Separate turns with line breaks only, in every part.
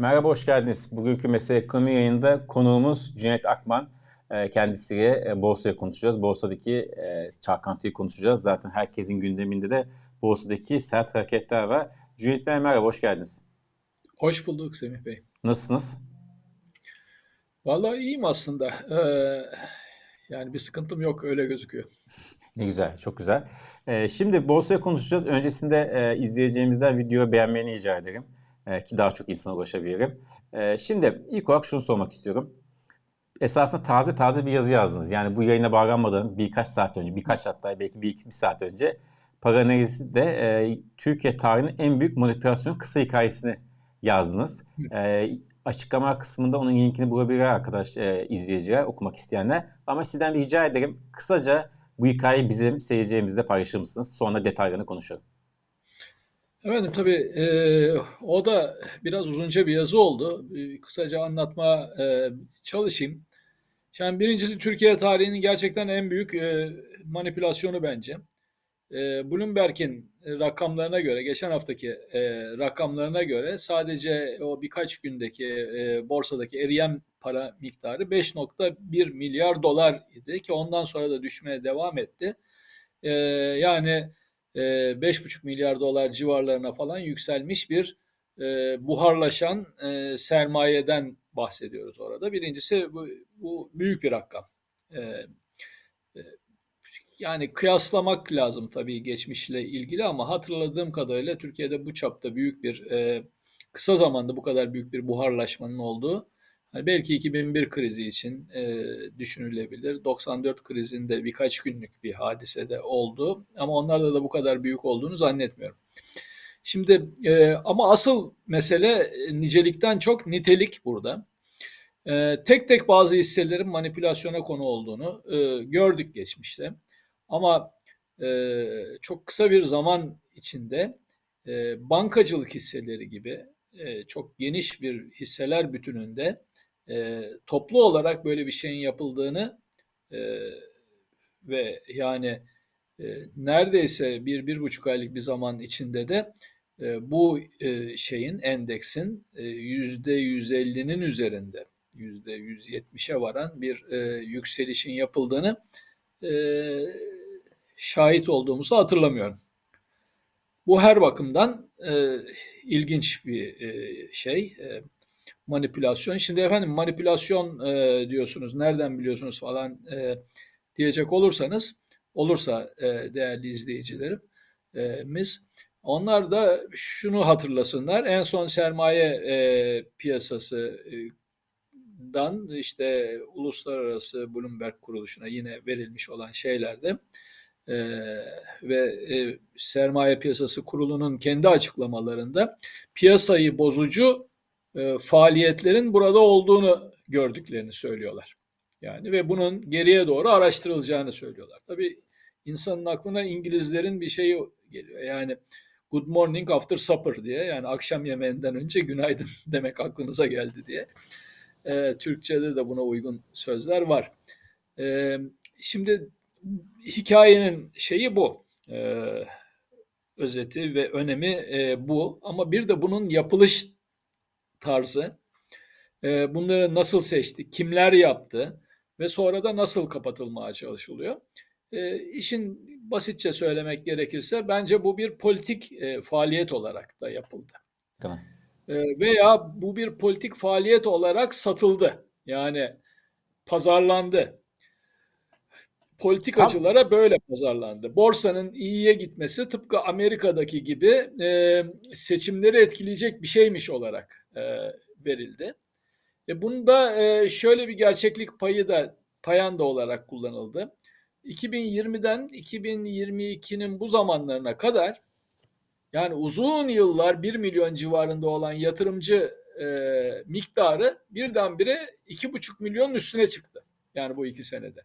Merhaba, hoş geldiniz. Bugünkü Mesele Ekonomi yayında konuğumuz Cüneyt Akman. Ee, Kendisiyle e, borsaya konuşacağız. Borsadaki e, çalkantıyı konuşacağız. Zaten herkesin gündeminde de borsadaki sert hareketler var. Cüneyt Bey merhaba, hoş geldiniz.
Hoş bulduk Semih Bey.
Nasılsınız?
Vallahi iyiyim aslında. Ee, yani bir sıkıntım yok öyle gözüküyor.
Ne güzel, çok güzel. Ee, Şimdi borsaya konuşacağız. Öncesinde e, izleyeceğimizden videoyu beğenmeni rica ederim. E, Ki daha çok insana ulaşabilirim. E, Şimdi ilk olarak şunu sormak istiyorum. Esasında taze taze bir yazı yazdınız. Yani bu yayına bağlanmadan birkaç saat önce, birkaç hatta belki bir, iki, bir saat önce Paranaliz'de e, Türkiye tarihinin en büyük manipülasyon kısa hikayesini yazdınız. E, açıklama kısmında onun linkini bulabilir arkadaş e, izleyiciler, okumak isteyenler. Ama sizden rica ederim kısaca bu hikayeyi bizim seyircilerimizle paylaşır mısınız? Sonra detaylarını konuşalım.
Efendim tabii e, o da biraz uzunca bir yazı oldu. E, kısaca anlatma e, çalışayım. Şimdi birincisi Türkiye tarihinin gerçekten en büyük e, manipülasyonu bence. E, Bloomberg'in rakamlarına göre, geçen haftaki e, rakamlarına göre sadece o birkaç gündeki e, borsadaki eriyen para miktarı 5.1 milyar dolar idi ki ondan sonra da düşmeye devam etti. E, yani 5,5 milyar dolar civarlarına falan yükselmiş bir e, buharlaşan e, sermayeden bahsediyoruz orada. Birincisi bu, bu büyük bir rakam. E, e, yani kıyaslamak lazım tabii geçmişle ilgili ama hatırladığım kadarıyla Türkiye'de bu çapta büyük bir e, kısa zamanda bu kadar büyük bir buharlaşmanın olduğu hani belki 2001 krizi için e, düşünülebilir. 94 krizinde birkaç günlük bir hadisede oldu ama onlarda da bu kadar büyük olduğunu zannetmiyorum. Şimdi e, ama asıl mesele e, nicelikten çok nitelik burada. E, tek tek bazı hisselerin manipülasyona konu olduğunu e, gördük geçmişte. Ama e, çok kısa bir zaman içinde e, bankacılık hisseleri gibi e, çok geniş bir hisseler bütününde e, toplu olarak böyle bir şeyin yapıldığını e, ve yani e, neredeyse bir, bir buçuk aylık bir zaman içinde de e, bu e, şeyin endeksin yüzde yüz ellinin üzerinde yüzde yüz yetmişe varan bir e, yükselişin yapıldığını e, şahit olduğumuzu hatırlamıyorum. Bu her bakımdan e, ilginç bir e, şey, e, manipülasyon. Şimdi efendim manipülasyon e, diyorsunuz, nereden biliyorsunuz falan e, diyecek olursanız, olursa e, değerli izleyicilerimiz, onlar da şunu hatırlasınlar, en son sermaye e, piyasası e, dan işte uluslararası Bloomberg kuruluşuna yine verilmiş olan şeylerde e, ve e, sermaye piyasası kurulunun kendi açıklamalarında piyasayı bozucu e, faaliyetlerin burada olduğunu gördüklerini söylüyorlar. Yani ve bunun geriye doğru araştırılacağını söylüyorlar. Tabii insanın aklına İngilizlerin bir şeyi geliyor. Yani good morning after supper diye yani akşam yemeğinden önce günaydın demek aklınıza geldi diye. E, Türkçe'de de buna uygun sözler var. E, şimdi hikayenin şeyi bu. E, özeti ve önemi e, bu. Ama bir de bunun yapılış tarzı. E, bunları nasıl seçti, kimler yaptı ve sonra da nasıl kapatılmaya çalışılıyor. E, işin basitçe söylemek gerekirse bence bu bir politik e, faaliyet olarak da yapıldı.
Tamam.
E, veya bu bir politik faaliyet olarak satıldı. Yani pazarlandı politikacılara Tam. böyle pazarlandı. Borsanın iyiye gitmesi tıpkı Amerika'daki gibi e, seçimleri etkileyecek bir şeymiş olarak e, verildi. E, bunda e, şöyle bir gerçeklik payı da payanda olarak kullanıldı. 2020'den 2022'nin bu zamanlarına kadar yani uzun yıllar 1 milyon civarında olan yatırımcı e, miktarı birdenbire 2,5 milyonun üstüne çıktı. Yani bu iki senede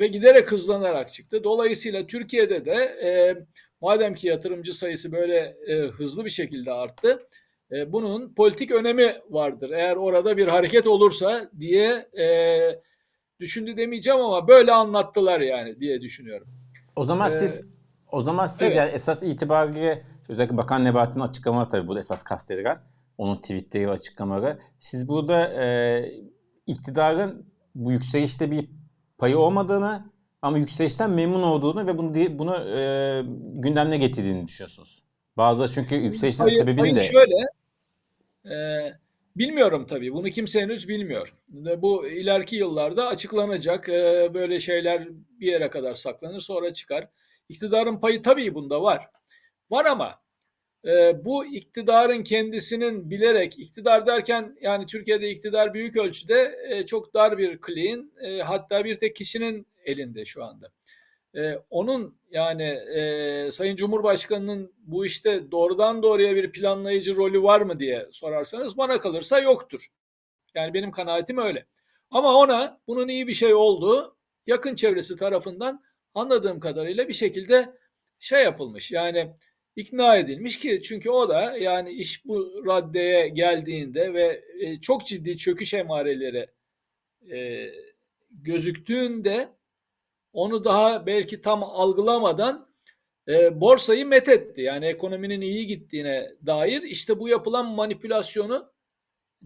ve giderek hızlanarak çıktı. Dolayısıyla Türkiye'de de e, madem ki yatırımcı sayısı böyle e, hızlı bir şekilde arttı, e, bunun politik önemi vardır. Eğer orada bir hareket olursa diye e, düşündü demeyeceğim ama böyle anlattılar yani diye düşünüyorum.
O zaman ee, siz o zaman siz evet. yani esas itibariyle özellikle Bakan Nebati'nin açıklamaları tabii bu esas kastedilen Onun tweetleri ve açıklamaları. Siz burada e, iktidarın bu yükselişte bir payı olmadığını ama yükselişten memnun olduğunu ve bunu bunu e, gündemine getirdiğini düşünüyorsunuz. Bazıları çünkü yükselişin
Hayır,
sebebini
hayır,
de
şöyle, e, bilmiyorum tabii. Bunu kimse henüz bilmiyor. Bu ileriki yıllarda açıklanacak. E, böyle şeyler bir yere kadar saklanır, sonra çıkar. İktidarın payı tabii bunda var. Var ama e, bu iktidarın kendisinin bilerek, iktidar derken yani Türkiye'de iktidar büyük ölçüde e, çok dar bir kliğin, e, hatta bir tek kişinin elinde şu anda. Ee, onun yani e, Sayın Cumhurbaşkanı'nın bu işte doğrudan doğruya bir planlayıcı rolü var mı diye sorarsanız bana kalırsa yoktur. Yani benim kanaatim öyle. Ama ona bunun iyi bir şey olduğu yakın çevresi tarafından anladığım kadarıyla bir şekilde şey yapılmış. Yani ikna edilmiş ki çünkü o da yani iş bu raddeye geldiğinde ve e, çok ciddi çöküş emareleri e, gözüktüğünde onu daha belki tam algılamadan e, borsayı methetti. Yani ekonominin iyi gittiğine dair işte bu yapılan manipülasyonu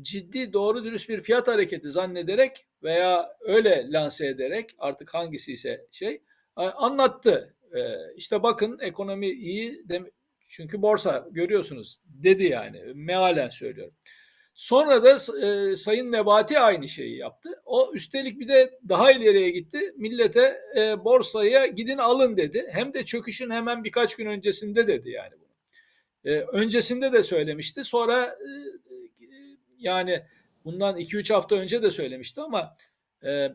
ciddi doğru dürüst bir fiyat hareketi zannederek veya öyle lanse ederek artık hangisi ise şey anlattı. E, işte bakın ekonomi iyi dem çünkü borsa görüyorsunuz dedi yani mealen söylüyorum. Sonra da e, Sayın Nebati aynı şeyi yaptı. O üstelik bir de daha ileriye gitti. Millete e, borsaya gidin alın dedi. Hem de çöküşün hemen birkaç gün öncesinde dedi yani bunu. E, öncesinde de söylemişti. Sonra e, yani bundan 2-3 hafta önce de söylemişti ama e,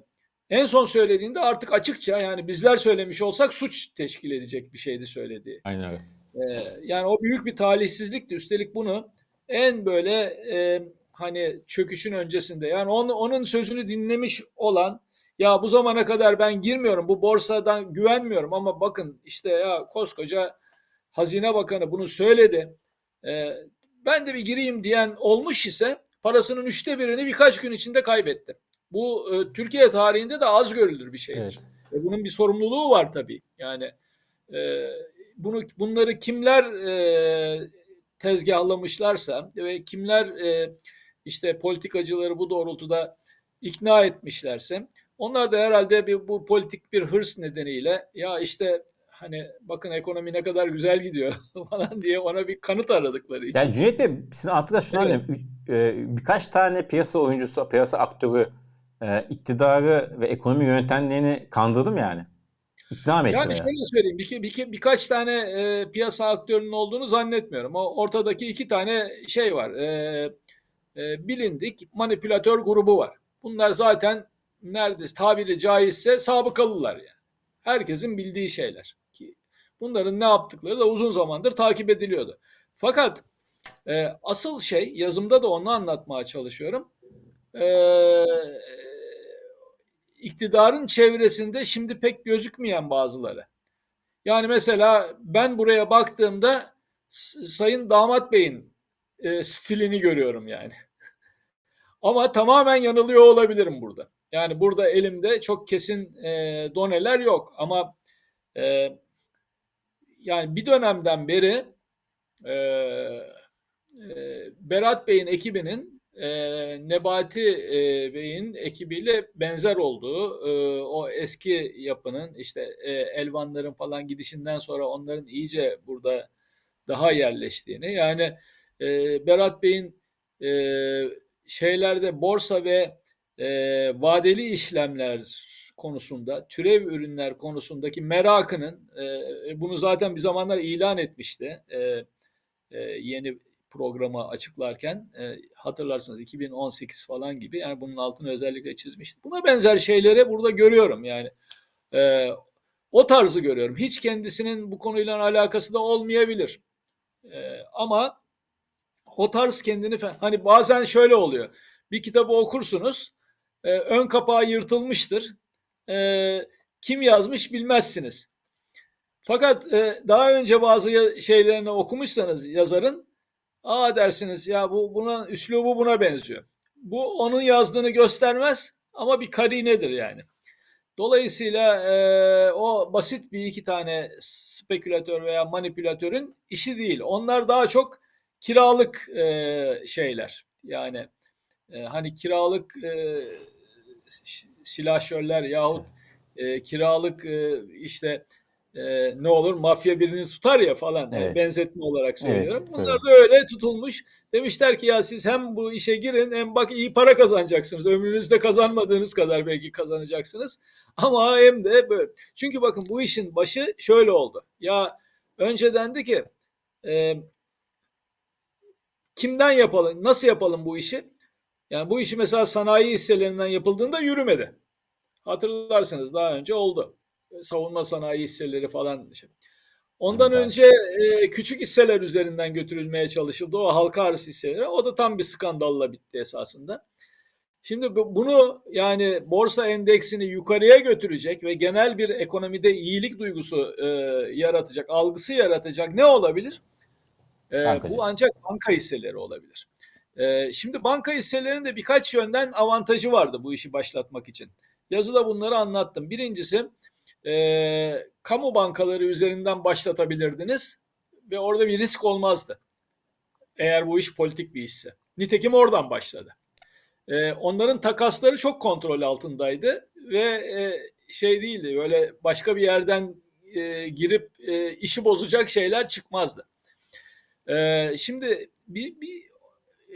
en son söylediğinde artık açıkça yani bizler söylemiş olsak suç teşkil edecek bir şeydi söylediği.
Aynen öyle.
E, yani o büyük bir talihsizlikti. Üstelik bunu en böyle e, hani çöküşün öncesinde yani on, onun sözünü dinlemiş olan ya bu zamana kadar ben girmiyorum bu borsadan güvenmiyorum ama bakın işte ya koskoca Hazine Bakanı bunu söyledi. E, ben de bir gireyim diyen olmuş ise parasının üçte birini birkaç gün içinde kaybetti. Bu e, Türkiye tarihinde de az görülür bir şeydir. Evet. E, bunun bir sorumluluğu var tabii. Yani e, bunu bunları kimler e, tezgahlamışlarsa ve kimler e, işte politikacıları bu doğrultuda ikna etmişlerse onlar da herhalde bir, bu politik bir hırs nedeniyle ya işte hani bakın ekonomi ne kadar güzel gidiyor falan diye ona bir kanıt aradıkları için.
Yani Cüneyt Bey sizin altında şunu evet. anlayayım. E, birkaç tane piyasa oyuncusu, piyasa aktörü e, iktidarı ve ekonomi yöntemlerini kandırdım yani. İkna mı etti?
Yani şöyle söyleyeyim. Bir, bir, birkaç tane e, piyasa aktörünün olduğunu zannetmiyorum. O ortadaki iki tane şey var. E, e, bilindik manipülatör grubu var. Bunlar zaten neredeyse tabiri caizse sabıkalılar yani. Herkesin bildiği şeyler. Ki bunların ne yaptıkları da uzun zamandır takip ediliyordu. Fakat e, asıl şey yazımda da onu anlatmaya çalışıyorum. E, iktidarın çevresinde şimdi pek gözükmeyen bazıları. Yani mesela ben buraya baktığımda Sayın Damat Bey'in e, stilini görüyorum yani. Ama tamamen yanılıyor olabilirim burada. Yani burada elimde çok kesin e, doneler yok ama e, yani bir dönemden beri e, e, Berat Bey'in ekibinin e, Nebati e, Bey'in ekibiyle benzer olduğu e, o eski yapının işte e, Elvanların falan gidişinden sonra onların iyice burada daha yerleştiğini yani e, Berat Bey'in e, şeylerde borsa ve e, vadeli işlemler konusunda, türev ürünler konusundaki merakının e, bunu zaten bir zamanlar ilan etmişti. E, e, yeni programı açıklarken e, hatırlarsınız 2018 falan gibi yani bunun altını özellikle çizmişti. Buna benzer şeyleri burada görüyorum yani. E, o tarzı görüyorum. Hiç kendisinin bu konuyla alakası da olmayabilir. E, ama o tarz kendini hani bazen şöyle oluyor. Bir kitabı okursunuz. E, ön kapağı yırtılmıştır. E, kim yazmış bilmezsiniz. Fakat e, daha önce bazı şeylerini okumuşsanız yazarın aa dersiniz ya bu buna üslubu buna benziyor. Bu onun yazdığını göstermez ama bir karinedir yani. Dolayısıyla e, o basit bir iki tane spekülatör veya manipülatörün işi değil. Onlar daha çok kiralık e, şeyler yani e, hani kiralık e, silahşörler yahut e, kiralık e, işte e, ne olur mafya birini tutar ya falan
Evet.
benzetme olarak söylüyorum.
Evet,
Bunlar da öyle tutulmuş. Demişler ki ya siz hem bu işe girin hem bak iyi para kazanacaksınız. Ömrünüzde kazanmadığınız kadar belki kazanacaksınız. Ama hem de böyle. Çünkü bakın bu işin başı şöyle oldu. Ya önce dendi ki e, kimden yapalım, nasıl yapalım bu işi? Yani bu işi mesela sanayi hisselerinden yapıldığında yürümedi. Hatırlarsınız daha önce oldu. Savunma sanayi hisseleri falan. şey. Ondan
Evet.
önce e, küçük hisseler üzerinden götürülmeye çalışıldı. O halka arz hisseleri. O da tam bir skandalla bitti esasında. Şimdi bu- bunu yani borsa endeksini yukarıya götürecek ve genel bir ekonomide iyilik duygusu e, yaratacak, algısı yaratacak ne olabilir? E, bu ancak banka hisseleri olabilir. E, şimdi banka hisselerinin de birkaç yönden avantajı vardı bu işi başlatmak için. Yazıda bunları anlattım. Birincisi e, kamu bankaları üzerinden başlatabilirdiniz ve orada bir risk olmazdı. Eğer bu iş politik bir işse. Nitekim oradan başladı. E, onların takasları çok kontrol altındaydı ve e, şey değildi böyle başka bir yerden e, girip e, işi bozacak şeyler çıkmazdı. E, şimdi bir, bir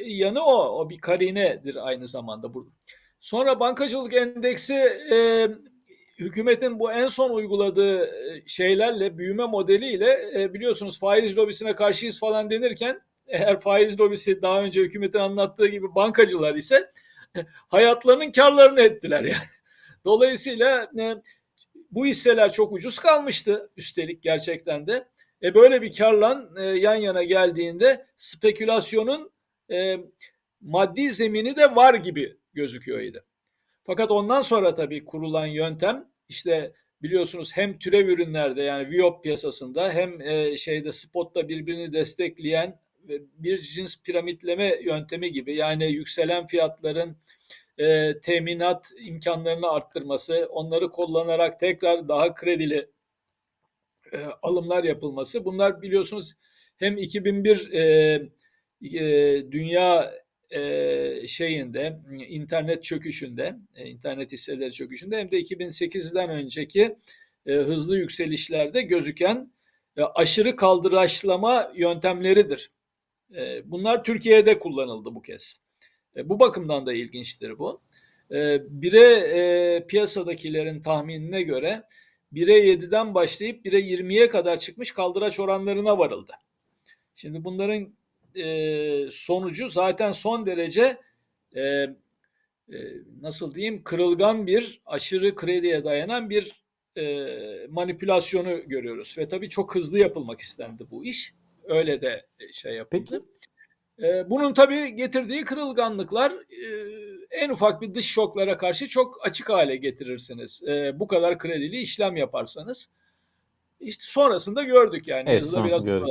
yanı o, o bir karinedir aynı zamanda burada. Sonra bankacılık endeksi e, hükümetin bu en son uyguladığı e, şeylerle, büyüme modeliyle e, biliyorsunuz faiz lobisine karşıyız falan denirken eğer faiz lobisi daha önce hükümetin anlattığı gibi bankacılar ise hayatlarının karlarını ettiler yani. Dolayısıyla e, bu hisseler çok ucuz kalmıştı üstelik gerçekten de. E böyle bir karla e, yan yana geldiğinde spekülasyonun e, maddi zemini de var gibi gözüküyordu. Fakat ondan sonra tabii kurulan yöntem işte biliyorsunuz hem türev ürünlerde yani Viyop piyasasında hem e, şeyde spotta birbirini destekleyen bir cins piramitleme yöntemi gibi yani yükselen fiyatların e, teminat imkanlarını arttırması, onları kullanarak tekrar daha kredili e, alımlar yapılması. Bunlar biliyorsunuz hem 2001 e, e, dünya e, şeyinde internet çöküşünde, e, internet hisseleri çöküşünde hem de 2008'den önceki e, hızlı yükselişlerde gözüken e, aşırı kaldıraçlama yöntemleridir. E, bunlar Türkiye'de kullanıldı bu kez. E, bu bakımdan da ilginçtir bu. E, bire e, piyasadakilerin tahminine göre 1'e 7'den başlayıp 1'e 20'ye kadar çıkmış kaldıraç oranlarına varıldı. Şimdi bunların e, sonucu zaten son derece e, e, nasıl diyeyim kırılgan bir aşırı krediye dayanan bir e, manipülasyonu görüyoruz. Ve tabii çok hızlı yapılmak istendi bu iş. Öyle de şey yapıldı.
Peki
E, bunun tabii getirdiği kırılganlıklar e, en ufak bir dış şoklara karşı çok açık hale getirirsiniz. E, bu kadar kredili işlem yaparsanız. İşte sonrasında gördük yani.
Evet, sonrasında
biraz
gördük.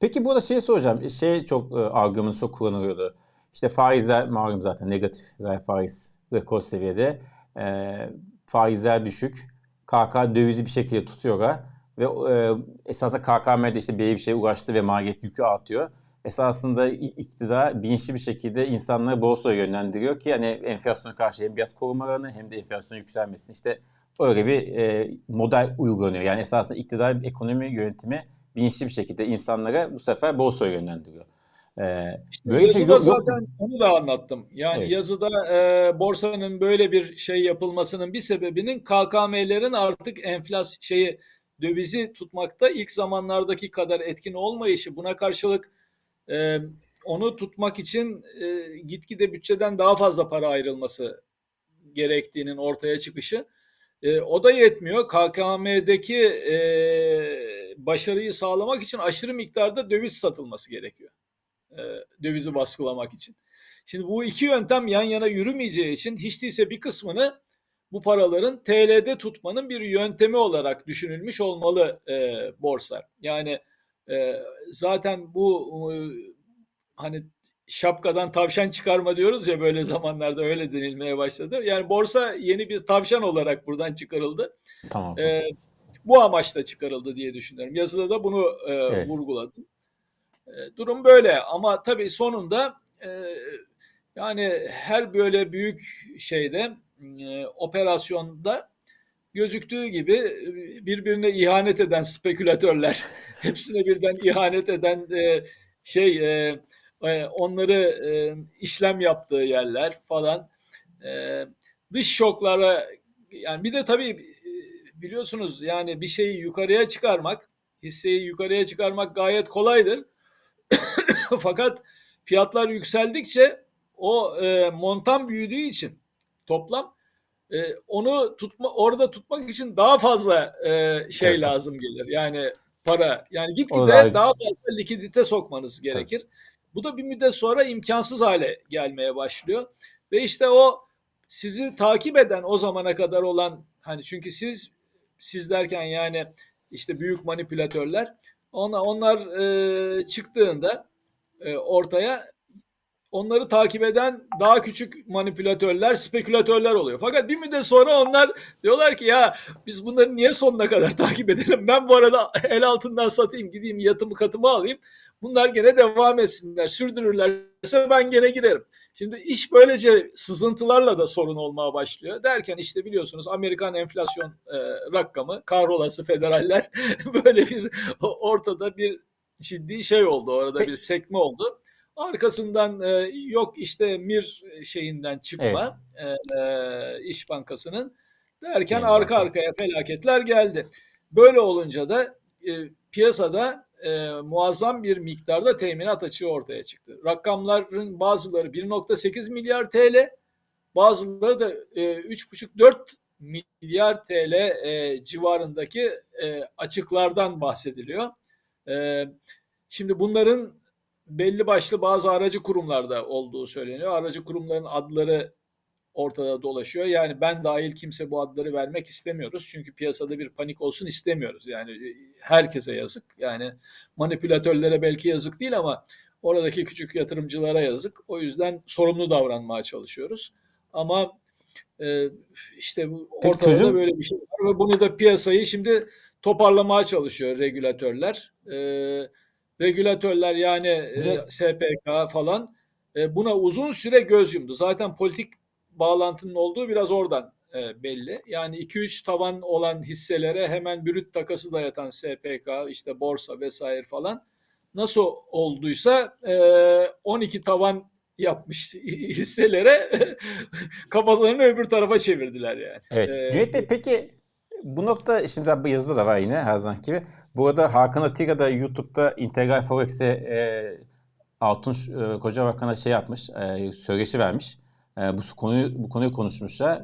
Peki burada şey soracağım. Şey çok e, algımız çok kullanılıyordu. İşte faizler malum zaten negatif reel faiz rekor seviyede. E, faizler düşük. KK dövizi bir şekilde tutuyorlar. Ve e, esasında KKM'de işte belli bir şeye uğraştı ve maliyet yükü artıyor. Esasında iktidar bilinçli bir şekilde insanları borsaya yönlendiriyor ki hani enflasyona karşı hem biraz korumalarını hem de enflasyon yükselmesin. İşte öyle bir e, model uygulanıyor. Yani esasında iktidar ekonomi yönetimi bilinçli bir şekilde insanlara bu sefer borsaya yönlendiriyor. Ee,
İşte
böyle şey
yazıda
yok, yok
zaten onu da anlattım. Yani
Evet.
yazıda e, borsanın böyle bir şey yapılmasının bir sebebinin KKM'lerin artık enflasyon şeyi dövizi tutmakta ilk zamanlardaki kadar etkin olmayışı buna karşılık e, onu tutmak için e, gitgide bütçeden daha fazla para ayrılması gerektiğinin ortaya çıkışı. E, o da yetmiyor. KKM'deki e, başarıyı sağlamak için aşırı miktarda döviz satılması gerekiyor. E, dövizi baskılamak için. Şimdi bu iki yöntem yan yana yürümeyeceği için hiç değilse bir kısmını bu paraların TL'de tutmanın bir yöntemi olarak düşünülmüş olmalı e, borsa. Yani e, zaten bu e, hani şapkadan tavşan çıkarma diyoruz ya böyle zamanlarda öyle denilmeye başladı. Yani borsa yeni bir tavşan olarak buradan çıkarıldı.
Tamam.
E, bu amaçla çıkarıldı diye düşünüyorum. Yazıda da bunu e,
Evet.
vurguladım. E, durum böyle ama tabii sonunda e, yani her böyle büyük şeyde e, operasyonda gözüktüğü gibi birbirine ihanet eden spekülatörler, hepsine birden ihanet eden e, şey e, e, onları e, işlem yaptığı yerler falan e, dış şoklara yani bir de tabii biliyorsunuz yani bir şeyi yukarıya çıkarmak hisseyi yukarıya çıkarmak gayet kolaydır. Fakat fiyatlar yükseldikçe o e, montan büyüdüğü için toplam e, onu tutma orada tutmak için daha fazla e, şey
Evet.
lazım gelir. Yani para. Yani gitgide
da-
daha fazla likidite sokmanız gerekir. Bu da bir müddet sonra imkansız hale gelmeye başlıyor. Ve işte o sizi takip eden o zamana kadar olan hani çünkü siz siz derken yani işte büyük manipülatörler ona onlar e, çıktığında e, ortaya onları takip eden daha küçük manipülatörler, spekülatörler oluyor. Fakat bir müddet sonra onlar diyorlar ki ya biz bunları niye sonuna kadar takip edelim? Ben bu arada el altından satayım, gideyim yatımı katımı alayım. Bunlar gene devam etsinler, sürdürürlerse ben gene girerim. Şimdi iş böylece sızıntılarla da sorun olmaya başlıyor. Derken işte biliyorsunuz Amerikan enflasyon e, rakamı, kahrolası federaller böyle bir ortada bir ciddi şey oldu. Orada bir sekme oldu. Arkasından e, yok işte Mir şeyinden çıkma e, İş Bankası'nın derken
Deniz
arka arkaya felaketler geldi. Böyle olunca da e, piyasada e, muazzam bir miktarda teminat açığı ortaya çıktı. Rakamların bazıları 1.8 milyar TL, bazıları da e, 3.5-4 milyar TL e, civarındaki e, açıklardan bahsediliyor. E, şimdi bunların belli başlı bazı aracı kurumlarda olduğu söyleniyor. Aracı kurumların adları ortada dolaşıyor. Yani ben dahil kimse bu adları vermek istemiyoruz. Çünkü piyasada bir panik olsun istemiyoruz. Yani e, herkese yazık. Yani manipülatörlere belki yazık değil ama oradaki küçük yatırımcılara yazık. O yüzden sorumlu davranmaya çalışıyoruz. Ama e, işte bu ortada
çözüm?
böyle bir şey var ve bunu da piyasayı şimdi toparlamaya çalışıyor regülatörler. E, regülatörler yani e. SPK falan e, buna uzun süre göz yumdu. Zaten politik bağlantının olduğu biraz oradan e, belli. Yani 2-3 tavan olan hisselere hemen bürüt takası dayatan SPK, işte borsa vesaire falan nasıl olduysa e, 12 tavan yapmış hisselere kafalarını öbür tarafa çevirdiler yani.
Evet.
E,
Cüneyt Bey peki bu nokta şimdi bu yazıda da var yine her zaman gibi. Bu arada Hakan Atilla da YouTube'da Integral Forex'e e, Altun e, Kocabakan'a şey yapmış, e, söyleşi vermiş. E, bu konuyu bu konuyu konuşmuşlar.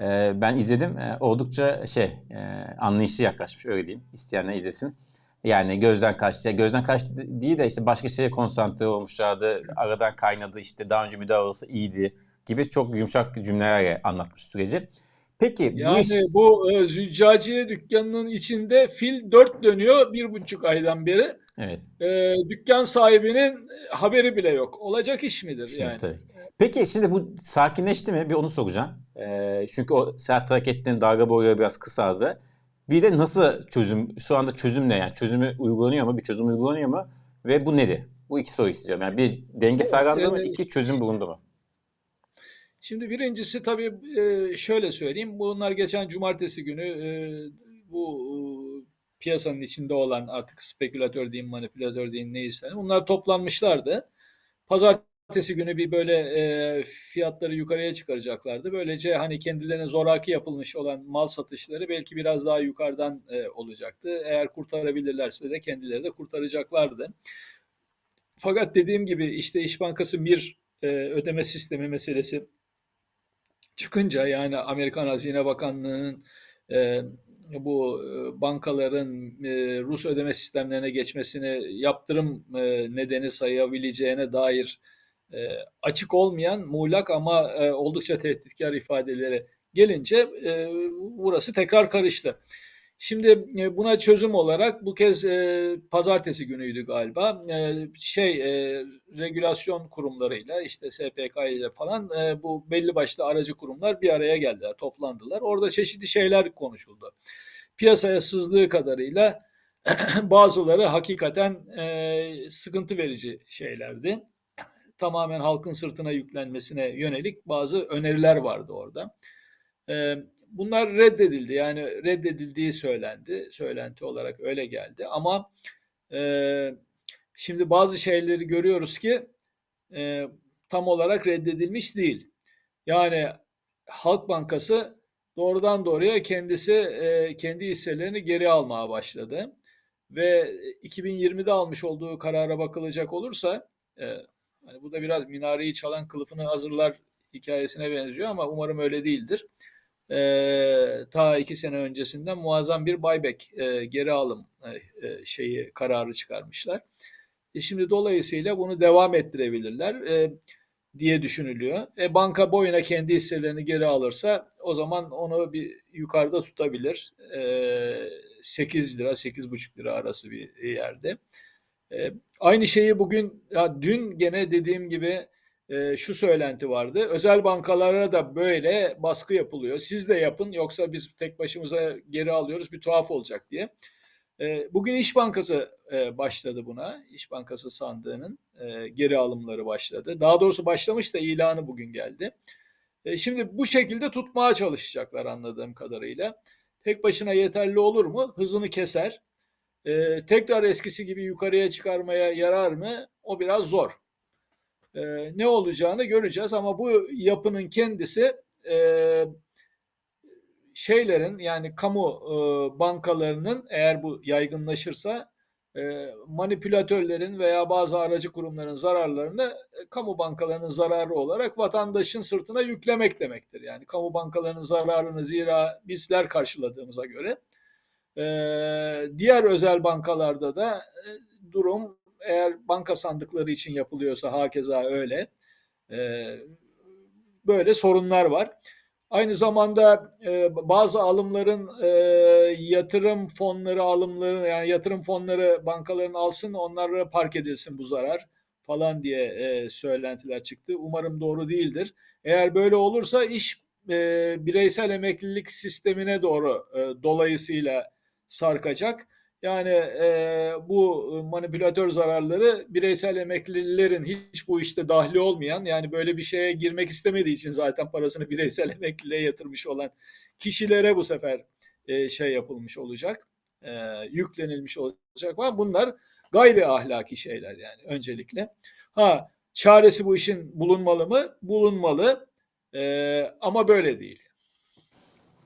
E, ben izledim. E, oldukça şey e, anlayışlı yaklaşmış öyle diyeyim. İsteyenler izlesin. Yani gözden kaçtı. Gözden kaçtı değil de işte başka şeye konsantre olmuşlardı. Aradan kaynadı işte daha önce müdahale olsa iyiydi gibi çok yumuşak cümlelerle anlatmış süreci. Peki bu
Yani
iş
bu e, züccaciye dükkanının içinde fil dört dönüyor bir buçuk aydan beri.
Evet
E, dükkan sahibinin haberi bile yok. Olacak iş midir
şimdi
yani?
tabii. Peki şimdi bu sakinleşti mi? Bir onu soracağım. Ee, çünkü o sert hareketin dalga boyları biraz kısaldı. Bir de nasıl çözüm, şu anda çözüm ne yani? Çözümü uygulanıyor mu? Bir çözüm uygulanıyor mu? Ve bu nedir? Bu iki soru istiyorum. Yani bir denge sağlandı mı?
e,
İki çözüm bulundu mu?
Şimdi birincisi tabii e, şöyle söyleyeyim. Bunlar geçen cumartesi günü e, bu e, piyasanın içinde olan artık spekülatör diyeyim, manipülatör diyeyim neyse. Bunlar toplanmışlardı. Pazartesi günü bir böyle e, fiyatları yukarıya çıkaracaklardı. Böylece hani kendilerine zoraki yapılmış olan mal satışları belki biraz daha yukarıdan e, olacaktı. Eğer kurtarabilirlerse de kendileri de kurtaracaklardı. Fakat dediğim gibi işte İş Bankası bir e, ödeme sistemi meselesi çıkınca yani Amerikan Hazine Bakanlığı'nın e, bu e, bankaların e, Rus ödeme sistemlerine geçmesini yaptırım e, nedeni sayabileceğine dair açık olmayan muğlak ama oldukça tehditkar ifadeleri gelince burası tekrar karıştı. Şimdi e, buna çözüm olarak bu kez e, pazartesi günüydü galiba e, şey e, regülasyon kurumlarıyla işte SPK ile falan e, bu belli başlı aracı kurumlar bir araya geldiler, toplandılar. Orada çeşitli şeyler konuşuldu. Piyasaya sızdığı kadarıyla bazıları hakikaten e, sıkıntı verici şeylerdi. Tamamen halkın sırtına yüklenmesine yönelik bazı öneriler vardı orada. E, bunlar reddedildi. Yani reddedildiği söylendi. Söylenti olarak öyle geldi. Ama e, şimdi bazı şeyleri görüyoruz ki e, tam olarak reddedilmiş değil. Yani Halk Bankası doğrudan doğruya kendisi e, kendi hisselerini geri almaya başladı ve 2020'de almış olduğu karara bakılacak olursa e, hani bu da biraz minareyi çalan kılıfını hazırlar hikayesine benziyor ama umarım öyle değildir. E, ta iki sene öncesinden muazzam bir buyback e, geri alım e, e, şeyi kararı çıkarmışlar. E, şimdi dolayısıyla bunu devam ettirebilirler. E, diye düşünülüyor. E, banka boyuna kendi hisselerini geri alırsa o zaman onu bir yukarıda tutabilir. E, 8 lira, 8,5 lira arası bir yerde. E, aynı şeyi bugün, ya dün gene dediğim gibi e, şu söylenti vardı. Özel bankalara da böyle baskı yapılıyor. Siz de yapın yoksa biz tek başımıza geri alıyoruz bir tuhaf olacak diye. E, bugün İş Bankası e, başladı buna. İş Bankası sandığının e, geri alımları başladı. Daha doğrusu başlamış da ilanı bugün geldi. Şimdi bu şekilde tutmaya çalışacaklar anladığım kadarıyla. Tek başına yeterli olur mu? Hızını keser. Tekrar eskisi gibi yukarıya çıkarmaya yarar mı? O biraz zor. Ne olacağını göreceğiz ama bu yapının kendisi şeylerin yani kamu e, bankalarının eğer bu yaygınlaşırsa e, manipülatörlerin veya bazı aracı kurumların zararlarını e, kamu bankalarının zararı olarak vatandaşın sırtına yüklemek demektir. Yani kamu bankalarının zararını zira bizler karşıladığımıza göre e, diğer özel bankalarda da e, durum eğer banka sandıkları için yapılıyorsa hakeza öyle e, böyle sorunlar var. Aynı zamanda e, bazı alımların e, yatırım fonları alımları yani yatırım fonları bankaların alsın onlara park edilsin bu zarar falan diye e, söylentiler çıktı. Umarım doğru değildir. Eğer böyle olursa iş e, bireysel emeklilik sistemine doğru e, dolayısıyla sarkacak. Yani e, bu manipülatör zararları bireysel emeklilerin hiç bu işte dahli olmayan yani böyle bir şeye girmek istemediği için zaten parasını bireysel emekliliğe yatırmış olan kişilere bu sefer e, şey yapılmış olacak, e, yüklenilmiş olacak ama bunlar gayri ahlaki şeyler yani öncelikle. Ha çaresi bu işin bulunmalı mı? Bulunmalı e, ama böyle değil.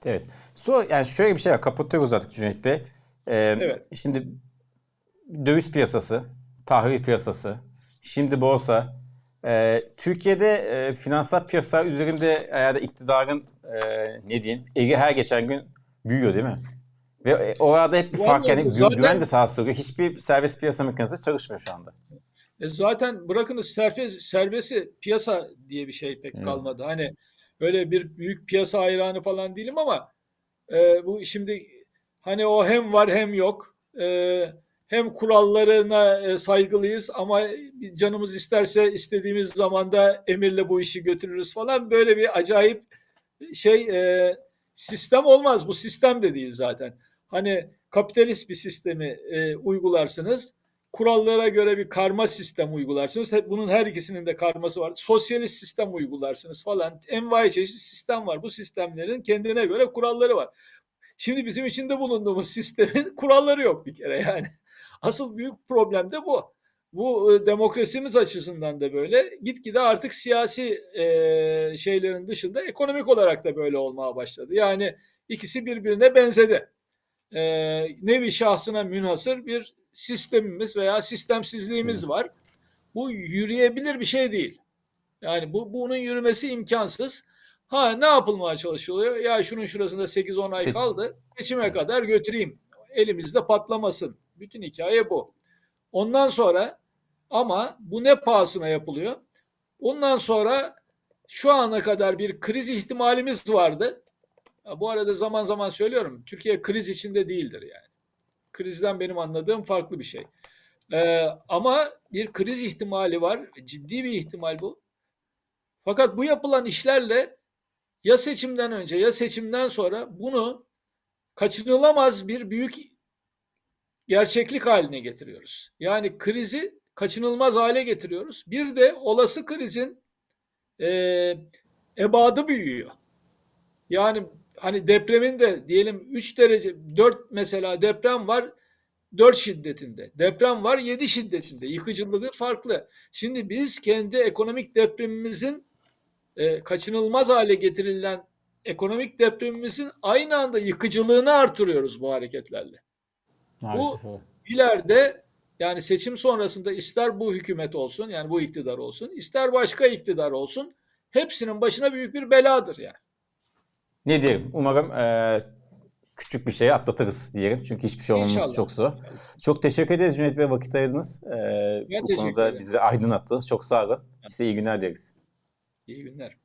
Evet. So, yani şöyle bir şey var. Kapatıyoruz artık Cüneyt Bey. Ee,
Evet.
Şimdi döviz piyasası, tahvil piyasası, şimdi borsa. Ee, Türkiye'de e, finansal piyasa üzerinde herhalde iktidarın e, ne diyeyim, eri her geçen gün büyüyor değil mi? Ve e, orada hep bir
Bu
fark yani
zaten-
güven de sağlıyor. Hiçbir serbest piyasa mekanizması çalışmıyor şu anda.
E zaten bırakınız serbest, serbesti piyasa diye bir şey pek
Evet.
kalmadı. Hani öyle bir büyük piyasa hayranı falan değilim ama e, bu şimdi hani o hem var hem yok. E, hem kurallarına e, saygılıyız ama canımız isterse istediğimiz zamanda emirle bu işi götürürüz falan. Böyle bir acayip şey e, sistem olmaz. Bu sistem de değil zaten. Hani kapitalist bir sistemi e, uygularsınız kurallara göre bir karma sistem uygularsınız. Bunun her ikisinin de karması var. Sosyalist sistem uygularsınız falan. Envai çeşit sistem var. Bu sistemlerin kendine göre kuralları var. Şimdi bizim içinde bulunduğumuz sistemin kuralları yok bir kere yani. Asıl büyük problem de bu. Bu e, demokrasimiz açısından da böyle. Gitgide artık siyasi e, şeylerin dışında ekonomik olarak da böyle olmaya başladı. Yani ikisi birbirine benzedi. E, nevi şahsına münhasır bir sistemimiz veya sistemsizliğimiz var. Bu yürüyebilir bir şey değil. Yani bu bunun yürümesi imkansız. Ha ne yapılmaya çalışılıyor? Ya şunun şurasında 8-10 ay
Şey-
kaldı. Seçime kadar götüreyim. Elimizde patlamasın. Bütün hikaye bu. Ondan sonra ama bu ne pahasına yapılıyor? Ondan sonra şu ana kadar bir kriz ihtimalimiz vardı. Bu arada zaman zaman söylüyorum. Türkiye kriz içinde değildir yani. Krizden benim anladığım farklı bir şey. Ee, ama bir kriz ihtimali var. Ciddi bir ihtimal bu. Fakat bu yapılan işlerle ya seçimden önce ya seçimden sonra bunu kaçınılamaz bir büyük gerçeklik haline getiriyoruz. Yani krizi kaçınılmaz hale getiriyoruz. Bir de olası krizin e, ebadı büyüyor. Yani hani depremin de diyelim 3 derece 4 mesela deprem var 4 şiddetinde. Deprem var 7 şiddetinde. Yıkıcılığı farklı. Şimdi biz kendi ekonomik depremimizin e, kaçınılmaz hale getirilen ekonomik depremimizin aynı anda yıkıcılığını artırıyoruz bu hareketlerle.
Maalesef öyle.
İleride yani seçim sonrasında ister bu hükümet olsun yani bu iktidar olsun ister başka iktidar olsun hepsinin başına büyük bir beladır yani.
Ne diyelim? Umarım e, küçük bir şeyi atlatırız diyelim. Çünkü hiçbir şey olmaması
İnşallah.
çok zor. Çok teşekkür ederiz Cüneyt Bey vakit ayırdınız. E,
Ben
bu konuda
ederim.
bizi aydınlattınız. Çok sağ olun. Size iyi günler dileriz.
İyi günler.